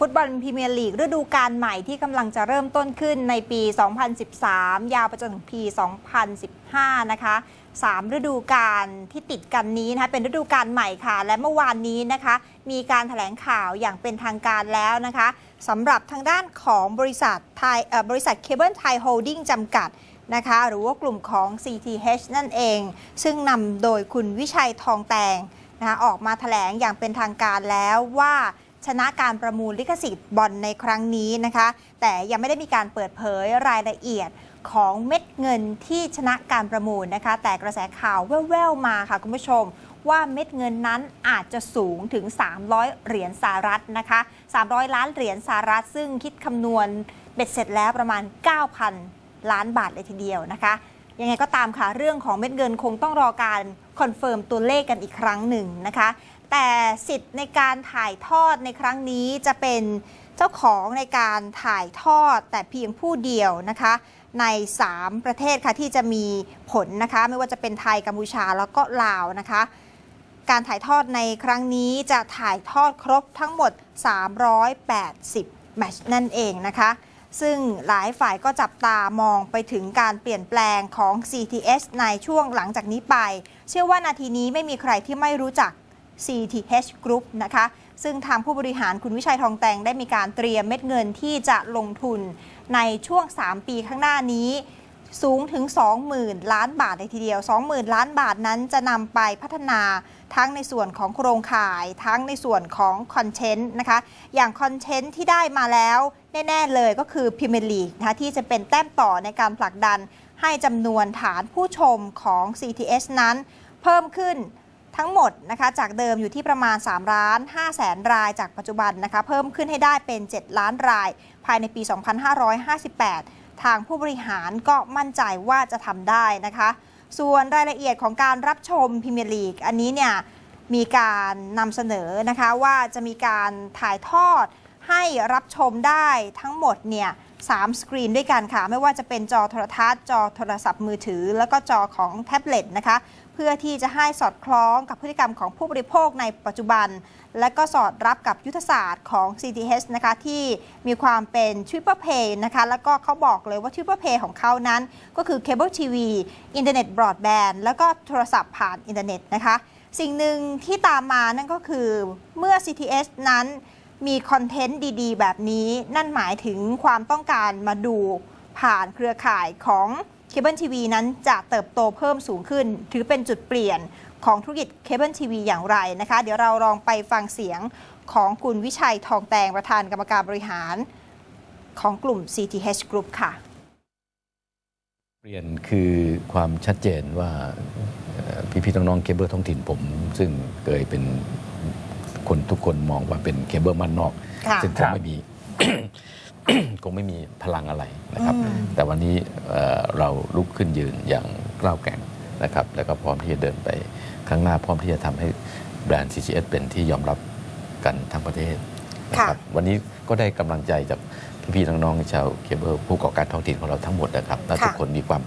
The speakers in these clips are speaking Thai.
ฟุตบอลพรีเมียร์ลีกฤดูกาลใหม่ที่กำลังจะเริ่มต้นขึ้นในปี 2013 ยาวไปจนถึงปี 2015 นะคะ 3 ฤดูกาลที่ติดกันนี้นะคะเป็นฤดูกาลใหม่ค่ะ และเมื่อวานนี้นะคะ มีการถแถลงข่าวอย่างเป็นทางการแล้วนะคะสำหรับทางด้านของบริษัทไทยบริษัทเคเบิลไทยโฮลดิ้งจำกัดนะคะหรือว่ากลุ่มของ CTH นั่นเอง ซึ่งนำโดยคุณวิชัยทองแตงนะคะออกมาถแถลงอย่างเป็นทางการแล้วว่า ชนะการประมูลลิขสิทธิ์บอลในครั้งนี้นะคะ แต่ยังไม่ได้มีการเปิดเผยรายละเอียดของเม็ดเงินที่ชนะการประมูลนะคะ แต่กระแสข่าวแว่วๆมาค่ะคุณผู้ชม ว่าเม็ดเงินนั้นอาจจะสูงถึง 300 เหรียญสหรัฐนะคะ 300 ล้านเหรียญสหรัฐ ซึ่งคิดคำนวณเบ็ดเสร็จแล้วประมาณ 9,000 ล้านบาทเลยทีเดียวนะคะยังไงก็ตามค่ะ เรื่องของเม็ดเงินคงต้องรอการคอนเฟิร์มตัวเลขกันอีกครั้งหนึ่งนะคะ แต่สิทธิ์ในการถ่ายทอดในครั้งนี้จะเป็นเจ้าของในการถ่ายทอดแต่เพียงผู้เดียวนะคะ ใน 3 ประเทศค่ะที่จะมีผลนะคะ ไม่ว่าจะเป็นไทยกัมพูชาแล้วก็ลาวนะคะ การถ่ายทอดในครั้งนี้จะถ่ายทอดครบทั้งหมด 380 แมตช์นั่นเองนะคะ ซึ่งหลายฝ่ายก็จับตามองไปถึงการเปลี่ยนแปลงของ CTS ในช่วงหลังจากนี้ไป เชื่อว่านาทีนี้ไม่มีใครที่ไม่รู้จัก CTH Group นะคะ ซึ่งทางผู้บริหารคุณวิชัยทองแตงได้มีการเตรียมเม็ดเงินที่จะลงทุนในช่วง 3 ปีข้างหน้านี้สูงถึง 20,000 ล้านบาทเลยทีเดียว 20,000 ล้านบาทนั้นจะนำไปพัฒนาทั้งในส่วนของโครงข่าย ทั้งในส่วนของคอนเทนต์นะคะ อย่างคอนเทนต์ที่ได้มาแล้วแน่ ๆ เลยก็คือพิม e r ลีกนะคะที่จะเป็นแต้มต่อในการผลักดันให้จำนวนฐานผู้ชมของ CTS นั้น เพิ่มขึ้น ทั้งหมดนะคะจากเดิมอยู่ที่ประมาณ3ล้าน5แสนรายจากปัจจุบันนะคะเพิ่มขึ้นให้ได้เป็น 7 ล้านราย ภายในปี 2558 ทางผู้บริหารก็มั่นใจว่าจะทำได้นะคะ ส่วนรายละเอียดของการรับชมพรีเมียร์ลีก อันนี้เนี่ยมีการนำเสนอนะคะว่าจะมีการถ่ายทอดให้รับชมได้ทั้งหมดเนี่ย สามสกรีนด้วยกันค่ะ ไม่ว่าจะเป็นจอโทรทัศน์ จอโทรศัพท์มือถือ แล้วก็จอของแท็บเล็ตนะคะ เพื่อที่จะให้สอดคล้องกับพฤติกรรมของผู้บริโภคในปัจจุบัน และก็สอดรับกับยุทธศาสตร์ของ CTH นะคะ ที่มีความเป็น Triple Play นะคะ แล้วก็เขาบอกเลยว่า Triple Play ของเขานั้น ก็คือเคเบิลทีวีอินเทอร์เน็ตบรอดแบนด์แล้วก็โทรศัพท์ผ่านอินเทอร์เน็ตนะคะ สิ่งหนึ่งที่ตามมานั่นก็คือเมื่อ CTS นั้น มีคอนเทนต์ดีๆ แบบนี้ นั่นหมายถึงความต้องการมาดูผ่านเครือข่ายของเคเบิลทีวีนั้นจะเติบโตเพิ่มสูงขึ้น ถือเป็นจุดเปลี่ยนของธุรกิจเคเบิลทีวีอย่างไรนะคะ เดี๋ยวเราลองไปฟังเสียงของคุณวิชัยทองแตงประธานกรรมการบริหารของกลุ่ม CTH Group ค่ะ เปลี่ยนคือความชัดเจนว่าพี่ๆน้องๆเคเบิลท้องถิ่นผม ซึ่งเคยเป็น คนทุกคนมองว่าเป็นเคเบิลมันนอกค่ะซึ่งคครังบไม่มีคงไม่มีพลังอะไรนะครับอืมแต่วันนี้เอ่อเราลุกขึ้นยืนอย่างกล้าวแกร่งนะครับ แล้วก็พร้อมที่จะเดินไปข้างหน้าพร้อมที่จะทำให้แบรนด์ CCS เป็นที่ยอมรับกันทั้งประเทศนะครับวันนี้ก็ได้กำลังใจจากพี่ๆน้องๆชาวเคเบิลผู้ก่อการท้องถิ่นของเราทั้งหมดนะครับและทุกค่ะคนมีความ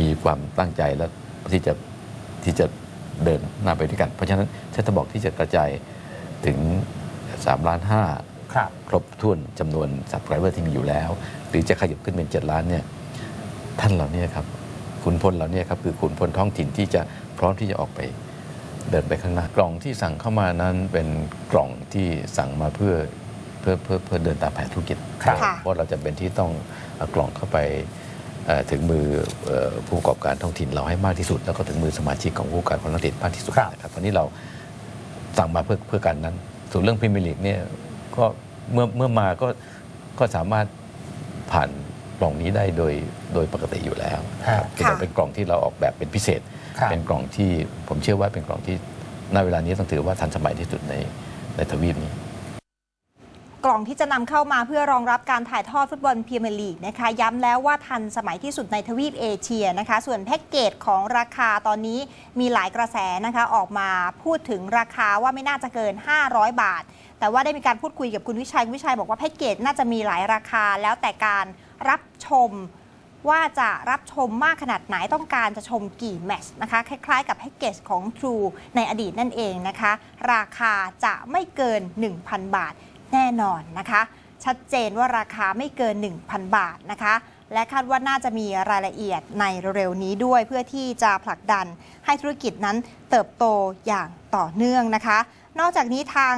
มีความตั้งใจและที่จะที่จะเดินหน้าไปด้วยกัน เพราะฉะนั้นเซตบอกที่จะกระจาย ถึง3ล้านห้าครับครบถ้วนจำนวน subscriber ที่มีอยู่แล้ว หรือจะขยับขึ้นเป็น 7 ล้านเนี่ยท่านเหล่านี้ครับขุนพลเหล่านี้ครับคือขุนพลท้องถิ่นที่จะพร้อมที่จะออกไปเดินไปข้างหน้ากล่องที่สั่งเข้ามานั้นเป็นกล่องที่สั่งมาเพื่อเพื่อเพื่อเพื่อเดินตามแผนธุรกิจครับค่ะเพราะเราจะเป็นที่ต้องเอากล่องเข้าไปเอ่อถึงมือเอ่อผู้ประกอบการท้องถิ่นเราให้มากที่สุด แล้วก็ถึงมือสมาชิกของผู้ประกอบการของท้องถิ่นมากที่สุดครับนะครับวันนี้เรา สั่งมาเพื่อเพื่อการนั้น ส่วนเรื่องพรีเมียร์ลีกเนี่ยก็เมื่อเมื่อมาก็ก็สามารถผ่านกล่องนี้ได้โดยโดยปกติอยู่แล้วนะครับค่ะแต่เป็นกล่องที่เราออกแบบเป็นพิเศษครับเป็นกล่องที่ผมเชื่อว่าเป็นกล่องที่ณเวลานี้ต้องถือว่าทันสมัยที่สุดในในทวีปนี้ กล่องที่จะนำเข้ามาเพื่อรองรับการถ่ายทอดฟุตบอลพรีเมียร์ลีกนะคะ ย้ำแล้วว่าทันสมัยที่สุดในทวีปเอเชียนะคะ ส่วนแพ็กเกจของราคาตอนนี้มีหลายกระแสนะคะออกมาพูดถึงราคาว่าไม่น่าจะเกิน 500 บาท แต่ว่าได้มีการพูดคุยกับคุณวิชัยคุณวิชัยบอกว่าแพ็กเกจน่าจะมีหลายราคาแล้วแต่การรับชมว่าจะรับชมมากขนาดไหนต้องการจะชมกี่แมชนะคะ คล้าย ๆ กับแพ็กเกจของ True ในอดีตนั่นเองนะคะ ราคาจะไม่เกิน 1,000 บาท แน่นอนนะคะ ชัดเจนว่าราคาไม่เกิน 1,000 บาทนะคะ และคาดว่าน่าจะมีรายละเอียดในเร็วๆนี้ด้วยเพื่อที่จะผลักดันให้ธุรกิจนั้นเติบโตอย่างต่อเนื่องนะคะ นอกจากนี้ทาง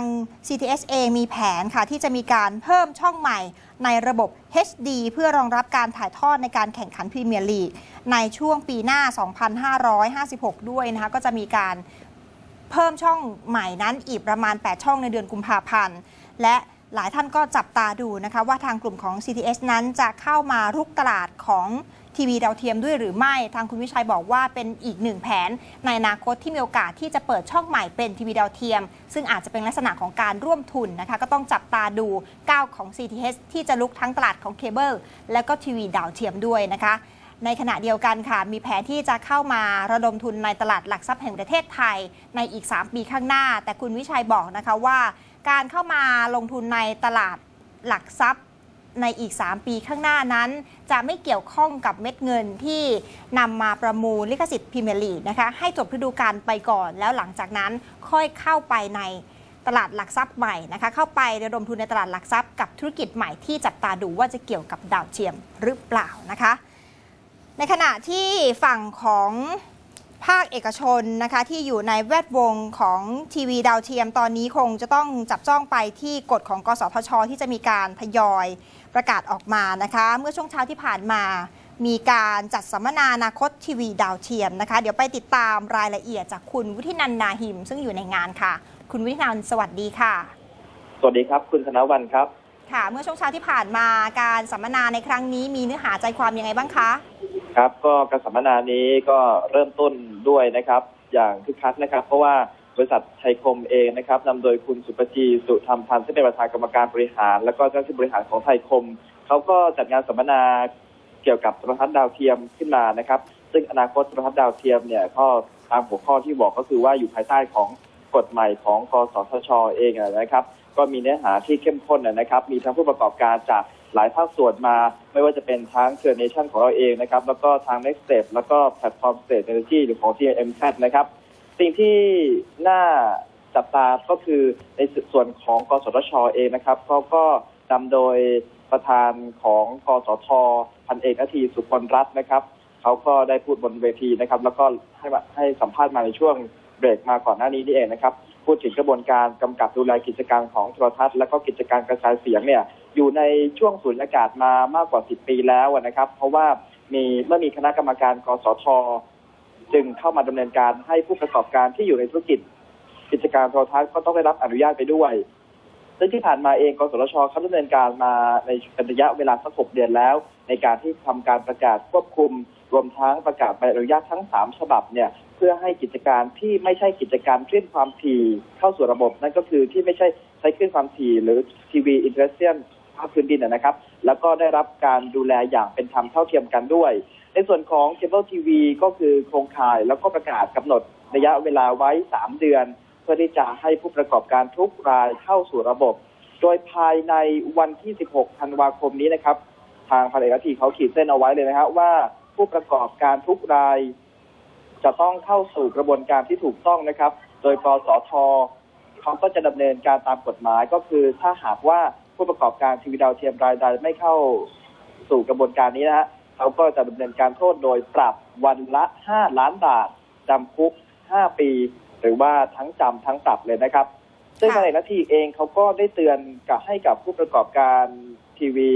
CTS เองมีแผนค่ะที่จะมีการเพิ่มช่องใหม่ในระบบ HD เพื่อรองรับการถ่ายทอดในการแข่งขันพรีเมียร์ลีกในช่วงปีหน้า 2556 ด้วยนะคะ ก็จะมีการเพิ่มช่องใหม่นั้นอีกประมาณ 8 ช่องในเดือนกุมภาพันธ์ และหลายท่านก็จับตาดูนะคะว่าทางกลุ่มของ CTS นั้นจะเข้ามารุกตลาดของทีวีดาวเทียมด้วยหรือไม่ทางคุณวิชัยบอกว่าเป็นอีกหนึ่งแผน ในอนาคตที่มีโอกาสที่จะเปิดช่องใหม่เป็นทีวีดาวเทียม ซึ่งอาจจะเป็นลักษณะของการร่วมทุนนะคะ ก็ต้องจับตาดูก้าวของ CTS ที่จะลุกทั้งตลาดของเคเบิลและก็ทีวีดาวเทียมด้วยนะคะ ในขณะเดียวกันค่ะ มีแผนที่จะเข้ามาระดมทุนในตลาดหลักทรัพย์แห่งประเทศไทยในอีก 3 ปีข้างหน้า แต่คุณวิชัยบอกนะคะว่า การเข้ามาลงทุนในตลาดหลักทรัพย์ในอีก 3 ปีข้างหน้านั้น จะไม่เกี่ยวข้องกับเม็ดเงินที่นำมาประมูลลิขสิทธิ์พรีเมียร์ลีกนะคะให้จบฤดูกาลไปก่อน แล้วหลังจากนั้นค่อยเข้าไปในตลาดหลักทรัพย์ใหม่นะคะ เข้าไประดมทุนในตลาดหลักทรัพย์กับธุรกิจใหม่ที่จับตาดูว่าจะเกี่ยวกับดาวเทียมหรือเปล่านะคะ ในขณะที่ฝั่งของภาคเอกชนนะคะที่อยู่ในแวดวงของทีวีดาวเทียมตอนนี้คงจะต้องจับจ้องไปที่กฎของกสทช ที่จะมีการทยอยประกาศออกมานะคะเมื่อช่วงเช้าที่ผ่านมามีการจัดสัมมนาอนาคตทีวีดาวเทียมนะคะ เดี๋ยวไปติดตามรายละเอียดจากคุณวุฒินันท์นาหิม ซึ่งอยู่ในงานค่ะ คุณวุฒินันท์สวัสดีค่ะ สวัสดีครับ คุณธนวันครับ ค่ะ เมื่อช่วงเช้าที่ผ่านมาการสัมมนาในครั้งนี้มีเนื้อหาใจความยังไงบ้างคะ ครับก็การสัมมนานี้ก็เริ่มต้นด้วยนะครับ อย่างคึกคักนะครับ เพราะว่าบริษัทไทยคมเองนะครับนำโดยคุณสุปจีสุธรรมพันธ์ซึ่งเป็นประธานกรรมการบริหาร และก็เจ้าหน้าที่บริหารของไทยคมเขาก็จัดงานสัมมนาเกี่ยวกับโทรทัศน์ดาวเทียมขึ้นมานะครับ ซึ่งอนาคตโทรทัศน์ดาวเทียมเนี่ยก็ตามหัวข้อที่บอกก็คือว่าอยู่ภายใต้ของกฎใหม่ของกสทชเองนะครับ ก็มีเนื้อหาที่เข้มข้นนะครับ มีทั้งผู้ประกอบการจาก หลายภาคส่วนมา ไม่ว่าจะเป็นทั้งเครือเนชั่นของเราเองนะครับ แล้วก็ทาง Next Step แล้วก็แพลตฟอร์ม State Energy หรือของ TMZ นะครับ สิ่งที่น่าจับตาก็คือในส่วนของกสทชเองนะครับเขาก็นำโดยประธานของกสทพันเอกนาทีสุพลรัตน์นะครับเขาก็ได้พูดบนเวทีนะครับ แล้วก็ให้ให้สัมภาษณ์มาในช่วงเบรกมาก่อนหน้านี้นี่เองนะครับ พูดถึงกระบวนการกำกับดูแลกิจการของโทรทัศน์และก็กิจการกระจายเสียงเนี่ย อยู่ในช่วงสูญอากาศมามากกว่า 10 ปีแล้วนะครับ เพราะว่ามีเมื่อมีคณะกรรมการกสทจึงเข้ามาดำเนินการให้ผู้ประกอบการที่อยู่ในธุรกิจ กิจการโทรทัศน์ก็ต้องได้รับอนุญาตไปด้วย ซึ่งที่ผ่านมาเองกสทชเขาดำเนินการมาในระยะเวลาสักหกเดือนแล้ว ในการที่ทำการประกาศควบคุม รวมทั้งประกาศใบอนุญาตทั้งสามฉบับเนี่ยเพื่อให้กิจการที่ไม่ใช่กิจการคลื่นความถี่เข้าสู่ระบบนั่นก็คือที่ไม่ใช่ใช้คลื่นความถี่หรือทีวีอินเทอร์เซียน ภาคพื้นดินนะครับ แล้วก็ได้รับการดูแลอย่างเป็นธรรมเท่าเทียมกันด้วย ในส่วนของเคเบิลทีวีก็คือโครงข่ายแล้วก็ประกาศกำหนดระยะเวลาไว้ 3 เดือน เพื่อที่จะให้ผู้ประกอบการทุกรายเข้าสู่ระบบ โดยภายในวันที่ 16 ธันวาคมนี้นะครับ ทางพันเอกทีเขาขีดเส้นเอาไว้เลยนะครับว่าผู้ประกอบการทุกราย จะต้องเข้าสู่กระบวนการที่ถูกต้องนะครับ โดยกสทเขาก็จะดำเนินการตามกฎหมายก็คือถ้าหากว่า ผู้ประกอบการทีวีดาวเทียมรายใดไม่เข้าสู่กระบวนการนี้นะฮะเขาก็จะดำเนินการโทษโดยปรับวันละ5ล้านบาทจำคุก5ปี หรือว่าทั้งจำทั้งปรับเลยนะครับ ซึ่งค่ะในนาทีเองเขาก็ได้เตือนกับให้กับผู้ประกอบการทีวี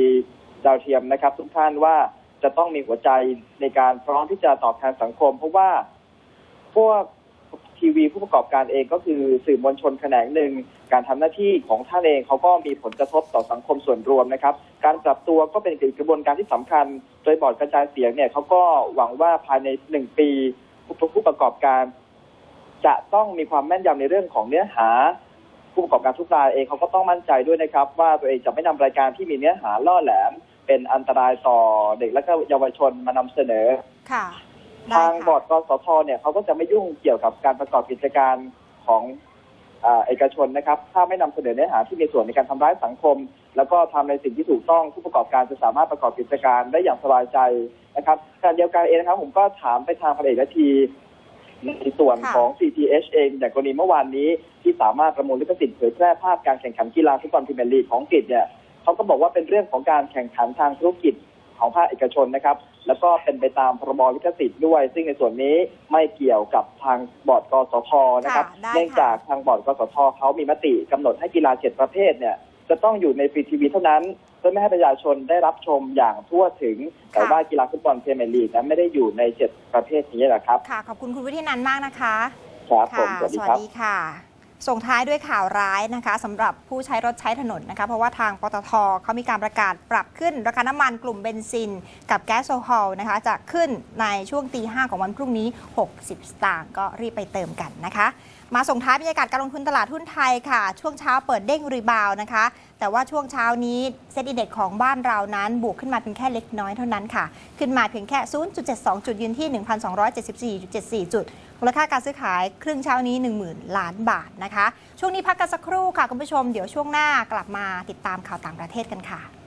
ดาวเทียมนะครับ ทุกท่านว่าจะต้องมีหัวใจในการพร้อมที่จะตอบแทนสังคม เพราะว่าพวก ทีวีผู้ประกอบการเองก็คือสื่อมวลชนแขนงหนึ่ง การทำหน้าที่ของท่านเองเขาก็มีผลกระทบต่อสังคมส่วนรวมนะครับ การปรับตัวก็เป็นอีกกระบวนการที่สำคัญ โดยบอร์ดกระจายเสียงเนี่ยเขาก็หวังว่าภายในหนึ่งปีผู้ผู้ประกอบการ จะต้องมีความแม่นยำในเรื่องของเนื้อหาผู้ประกอบการทุกรายเองเขาก็ต้องมั่นใจด้วยนะครับ ว่าตัวเองจะไม่นำรายการที่มีเนื้อหาล่อแหลม เป็นอันตรายต่อเด็กและก็เยาวชนมานำเสนอค่ะ ทางค่ะบอร์ดกสทเนี่ยเขาก็จะไม่ยุ่งเกี่ยวกับการประกอบกิจการของอ่าเอกชนนะครับ ถ้าไม่นำเสนอเนื้อหาที่มีส่วนในการทำร้ายสังคม แล้วก็ทำในสิ่งที่ถูกต้องผู้ประกอบการจะสามารถประกอบกิจการได้อย่างสบายใจนะครับการเดียวกันเองนะครับผมก็ถามไปทางพันเอกนาทีในส่วนค่ะของ CTH เองอย่างกรณีเมื่อวานนี้ที่สามารถประมูลลิขสิทธิ์เผยแพร่ภาพการแข่งขันกีฬาฟุตบอลพรีเมียร์ลีกของอังกฤษเนี่ยเขาก็บอกว่าเป็นเรื่องของการแข่งขันทางธุรกิจ ของภาคเอกชนนะครับ แล้วก็เป็นไปตามพรบลิขสิทธิ์ด้วย ซึ่งในส่วนนี้ไม่เกี่ยวกับทางบอร์ดกสทนะครับค่ะได้ค่ะเนื่องจากทางบอร์ดกสทเขามีมติกำหนดให้กีฬาเจ็ดประเภทเนี่ยจะต้องอยู่ในฟรีทีวีเท่านั้นเพื่อไม่ให้ประชาชนได้รับชมอย่างทั่วถึง แต่ว่ากีฬาฟุตบอลพรีเมียร์ลีกนั้นไม่ได้อยู่ในเจ็ดประเภทนี้แหละครับ ค่ะ ขอบคุณคุณวิทินันท์มากนะคะ ครับผมค่ะสวัสดีสวัครับสดีค่ะ ส่งท้ายด้วยข่าวร้ายนะคะสำหรับผู้ใช้รถใช้ถนนนะคะ เพราะว่าทางปตทเขามีการประกาศปรับขึ้นราคาน้ำมันกลุ่มเบนซิน กับแก๊สโซฮอลนะคะจะขึ้นในช่วงตีห้าของวันพรุ่งนี้ 60 สตางค์ก็รีบไปเติมกันนะคะ มาส่งท้ายบรรยากาศการลงทุนตลาดหุ้นไทยค่ะ ช่วงเช้าเปิดเด้งรีบาวนะคะ แต่ว่าช่วงเช้านี้เซ็ตอินเด็กของบ้านเรานั้นบวกขึ้นมาเพียงแค่เล็กน้อยเท่านั้นค่ะ ขึ้นมาเพียงแค่ 0.72 จุดยืนที่ 1,274.74 จุดมูลค่าการซื้อขายครึ่งเช้านี้ 10,000 ล้านบาทนะคะ ช่วงนี้พักกันสักครู่ค่ะคุณผู้ชมเดี๋ยวช่วงหน้ากลับมาติดตามข่าวต่างประเทศกันค่ะ